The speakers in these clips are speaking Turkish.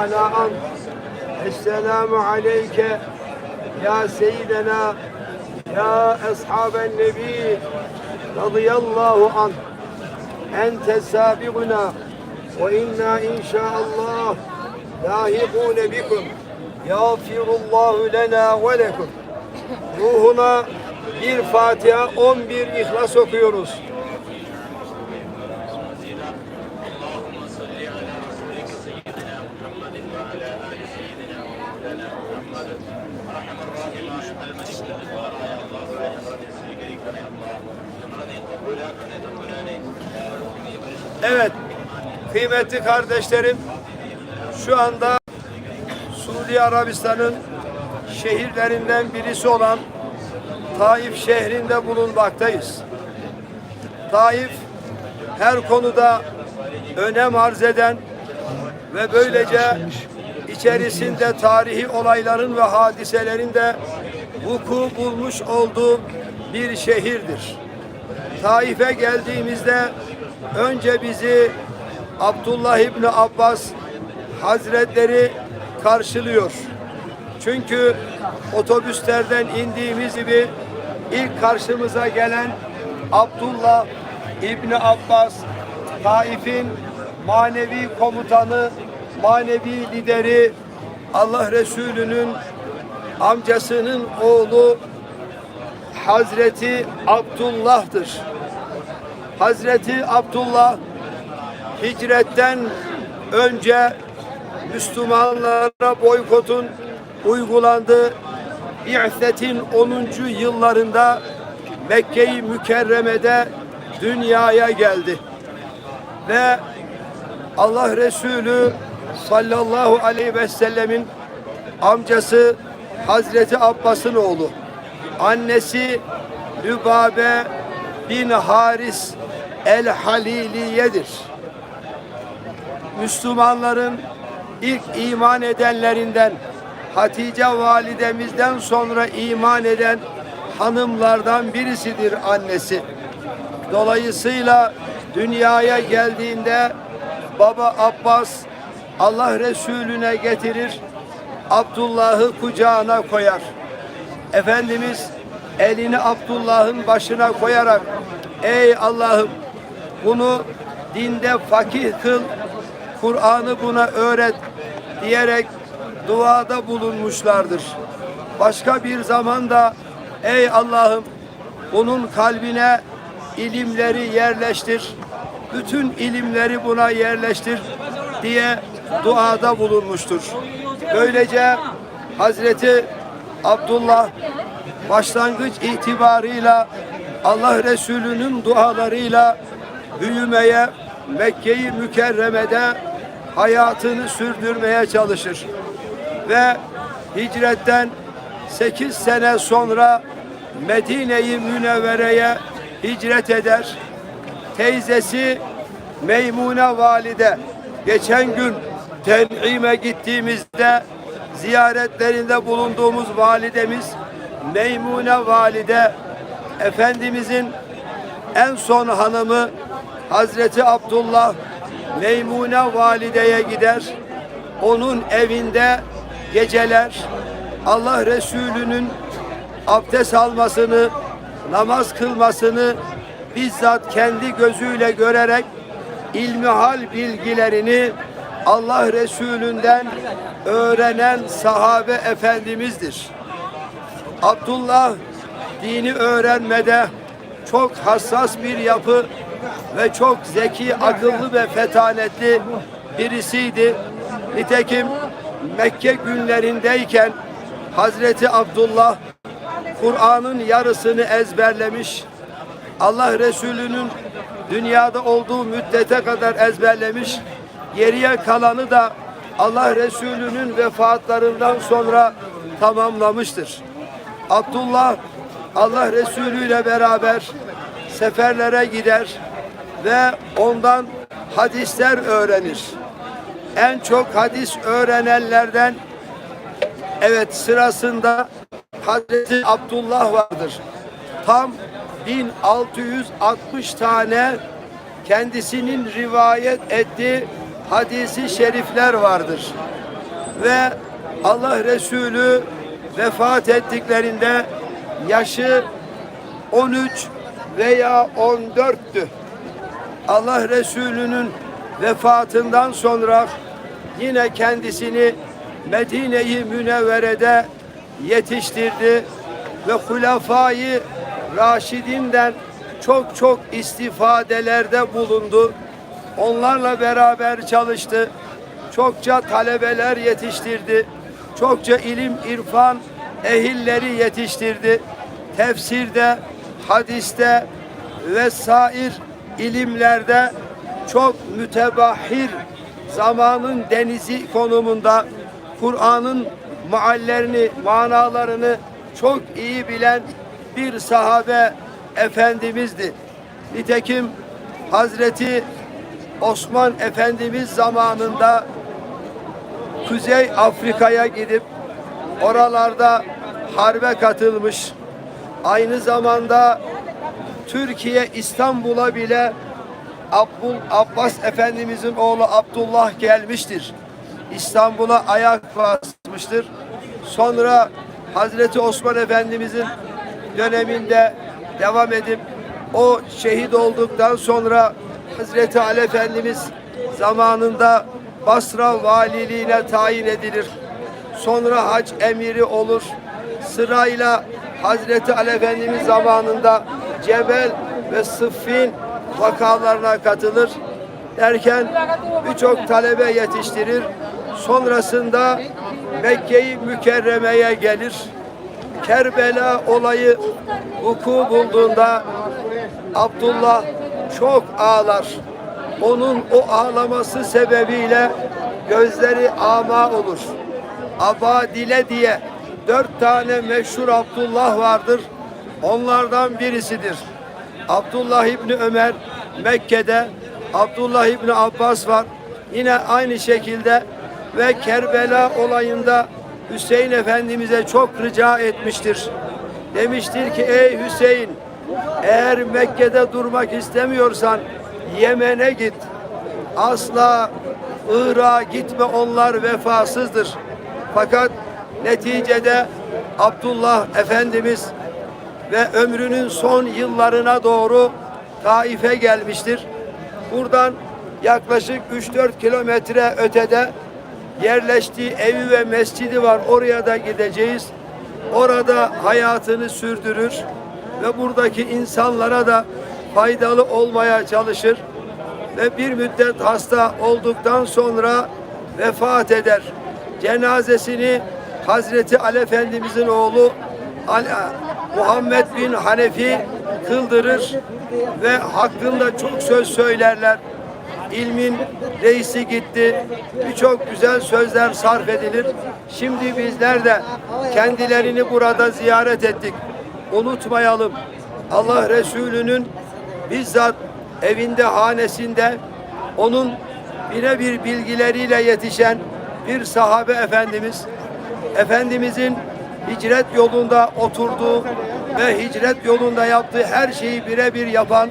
ala an. Esselamu aleyke ya seyyidena ya ashaben nebi radıyallahu an. Ente sabiguna ve inna inşaallah lahikune bikum. Yağfirullahu lena ve lekum. Ruhuna bir Fatiha, on bir İhlas okuyoruz. Evet, kıymetli kardeşlerim, şu anda Suudi Arabistan'ın şehirlerinden birisi olan Taif şehrinde bulunmaktayız. Taif her konuda önem arz eden ve böylece içerisinde tarihi olayların ve hadiselerin de vuku bulmuş olduğu bir şehirdir. Taif'e geldiğimizde önce bizi Abdullah İbni Abbas Hazretleri karşılıyor. Çünkü otobüslerden indiğimiz gibi ilk karşımıza gelen Abdullah İbni Abbas Taif'in manevi komutanı, manevi lideri Allah Resulü'nün amcasının oğlu Hazreti Abdullah'tır. Hazreti Abdullah hicretten önce Müslümanlara boykotun uygulandığı İ'fetin 10. yıllarında Mekke-i Mükerreme'de dünyaya geldi. Ve Allah Resulü sallallahu aleyhi ve sellemin amcası Hazreti Abbas'ın oğlu. Annesi Lübabe bin Haris el-Haliliye'dir. Müslümanların ilk iman edenlerinden Hatice validemizden sonra iman eden hanımlardan birisidir annesi. Dolayısıyla dünyaya geldiğinde baba Abbas Allah Resulüne getirir, Abdullah'ı kucağına koyar. Efendimiz elini Abdullah'ın başına koyarak ey Allah'ım bunu dinde fakih kıl, Kur'an'ı buna öğret diyerek duada bulunmuşlardır. Başka bir zamanda ey Allah'ım onun kalbine ilimleri yerleştir. Bütün ilimleri buna yerleştir diye duada bulunmuştur. Böylece Hazreti Abdullah başlangıç itibarıyla Allah Resulü'nün dualarıyla büyümeye Mekke-i Mükerreme'de hayatını sürdürmeye çalışır. Ve hicretten 8 sene sonra Medine-i Münevvere'ye hicret eder. Teyzesi Meymune Valide geçen gün Ten'ime gittiğimizde ziyaretlerinde bulunduğumuz validemiz Meymune Valide Efendimizin en son hanımı Hazreti Abdullah Meymune valideye gider. Onun evinde geceler Allah Resulü'nün abdest almasını, namaz kılmasını bizzat kendi gözüyle görerek ilmihal bilgilerini Allah Resulü'nden öğrenen sahabe efendimizdir. Abdullah dini öğrenmede çok hassas bir yapı ve çok zeki, akıllı ve fetanetli birisiydi. Nitekim Mekke günlerindeyken Hazreti Abdullah Kur'an'ın yarısını ezberlemiş. Allah Resulü'nün dünyada olduğu müddete kadar ezberlemiş. Geriye kalanı da Allah Resulü'nün vefatlarından sonra tamamlamıştır. Abdullah Allah Resulü ile beraber seferlere gider ve ondan hadisler öğrenir. En çok hadis öğrenenlerden evet sırasında Hazreti Abdullah vardır. Tam 1660 tane kendisinin rivayet ettiği hadisi şerifler vardır. ve Allah Resulü vefat ettiklerinde yaşı 13 veya 14'tü. Allah Resulü'nün vefatından sonra yine kendisini Medine-i Münevvere'de yetiştirdi ve Hulafai Raşid'inden çok çok istifadelerde bulundu. Onlarla beraber çalıştı. Çokça talebeler yetiştirdi. Çokça ilim, irfan ehilleri yetiştirdi. Tefsirde, hadiste ve sair ilimlerde çok mütebahhir zamanın denizi konumunda Kur'an'ın muallerini, manalarını çok iyi bilen bir sahabe efendimizdi. Nitekim Hazreti Osman Efendimiz zamanında Kuzey Afrika'ya gidip oralarda harbe katılmış. Aynı zamanda Türkiye İstanbul'a bile Abdul Abbas Efendimizin oğlu Abdullah gelmiştir. İstanbul'a ayak basmıştır. Sonra Hazreti Osman Efendimizin döneminde devam edip o şehit olduktan sonra Hazreti Ali Efendimiz zamanında Basra valiliğine tayin edilir. Sonra hac emiri olur. Sırayla Hazreti Ali Efendimiz zamanında Cebel ve Sıffin vakalarına katılır. Derken birçok talebe yetiştirir. Sonrasında Mekke-i Mükerreme'ye gelir. Kerbela olayı vuku bulduğunda Abdullah çok ağlar. Onun o ağlaması sebebiyle gözleri ama olur. Abadile diye dört tane meşhur Abdullah vardır. Onlardan birisidir. Abdullah İbni Ömer Mekke'de, Abdullah İbni Abbas var. Yine aynı şekilde ve Kerbela olayında Hüseyin Efendimiz'e çok rica etmiştir. Demiştir ki ey Hüseyin eğer Mekke'de durmak istemiyorsan Yemen'e git. Asla Irak'a gitme onlar vefasızdır. Fakat neticede Abdullah Efendimiz ve ömrünün son yıllarına doğru Taif'e gelmiştir. Buradan yaklaşık 3-4 kilometre ötede yerleştiği evi ve mescidi var. Oraya da gideceğiz. Orada hayatını sürdürür ve buradaki insanlara da faydalı olmaya çalışır ve bir müddet hasta olduktan sonra vefat eder. Cenazesini Hazreti Ali Efendimizin oğlu Muhammed bin Hanefi kıldırır ve hakkında çok söz söylerler. İlmin reisi gitti. Birçok güzel sözler sarf edilir. Şimdi bizler de kendilerini burada ziyaret ettik. Unutmayalım. Allah Resulü'nün bizzat evinde, hanesinde onun birebir bilgileriyle yetişen bir sahabe efendimiz Efendimizin hicret yolunda oturduğu ve hicret yolunda yaptığı her şeyi birebir yapan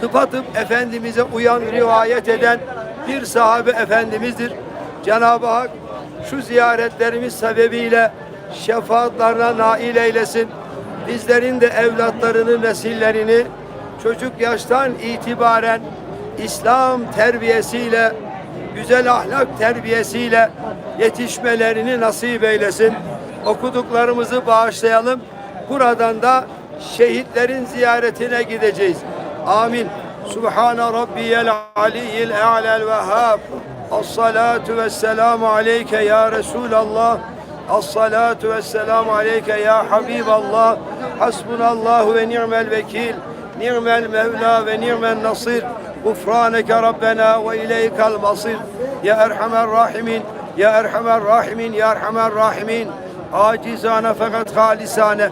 tıpatıp Efendimiz'e uyan rivayet eden bir sahabe efendimizdir. Cenab-ı Hak şu ziyaretlerimiz sebebiyle şefaatlerine nail eylesin. Bizlerin de evlatlarını, nesillerini çocuk yaştan itibaren İslam terbiyesiyle, güzel ahlak terbiyesiyle yetişmelerini nasip eylesin. Okuduklarımızı bağışlayalım. Buradan da şehitlerin ziyaretine gideceğiz. Amin. Subhane rabbiyel aliyyil e'lel vehhab. As-salatu vesselamu aleyke ya Resulallah. As-salatu vesselamu aleyke ya Habiballah. Hasbunallahu ve ni'mel vekil. Ni'mel mevla ve ni'mel nasir. Gufraneke Rabbena ve ileykel masir. Ya Erhamer Rahimin. Ya Erhamer Rahimin. Ya Erhamer Rahimin. Acizane fakat halisane.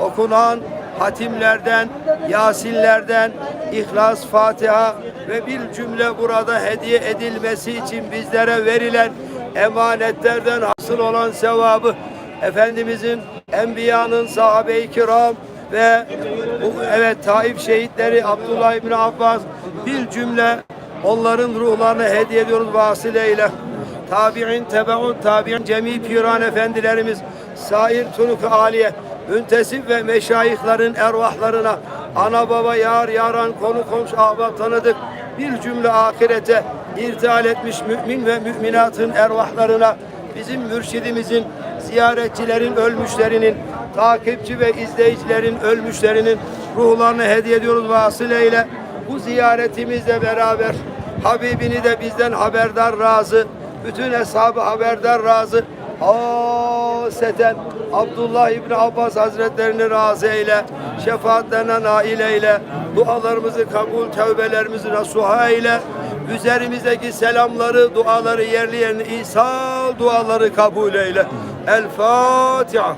Okunan hatimlerden, Yasinlerden, İhlas, Fatiha ve bir cümle burada hediye edilmesi için bizlere verilen emanetlerden hasıl olan sevabı Efendimizin, Enbiya'nın, sahabe-i kiram ve evet Taif şehitleri Abdullah İbni Abbas bir cümle onların ruhlarını hediye ediyoruz vasıleyle. tabi'in, tebeun, tabi'in, cemi piran efendilerimiz, sair turuk aliye, müntesip ve meşayihlerin ervahlarına, ana baba, yar, yaran, konu komşu, ahbap tanıdık, bir cümle ahirete irtihal etmiş mümin ve müminatın ervahlarına, bizim mürşidimizin, ziyaretçilerin, ölmüşlerinin, takipçi ve izleyicilerin, ölmüşlerinin ruhlarını hediye ediyoruz vasıleyle. Bu ziyaretimizle beraber Habibini de bizden haberdar razı, bütün hesabı haberdar razı. Haseten Abdullah İbni Abbas Hazretlerini razı eyle, şefaatlerine nail eyle, dualarımızı kabul, tevbelerimizi nasuha eyle, üzerimizdeki selamları, duaları yerli yerine İsa duaları kabul eyle. El Fatiha.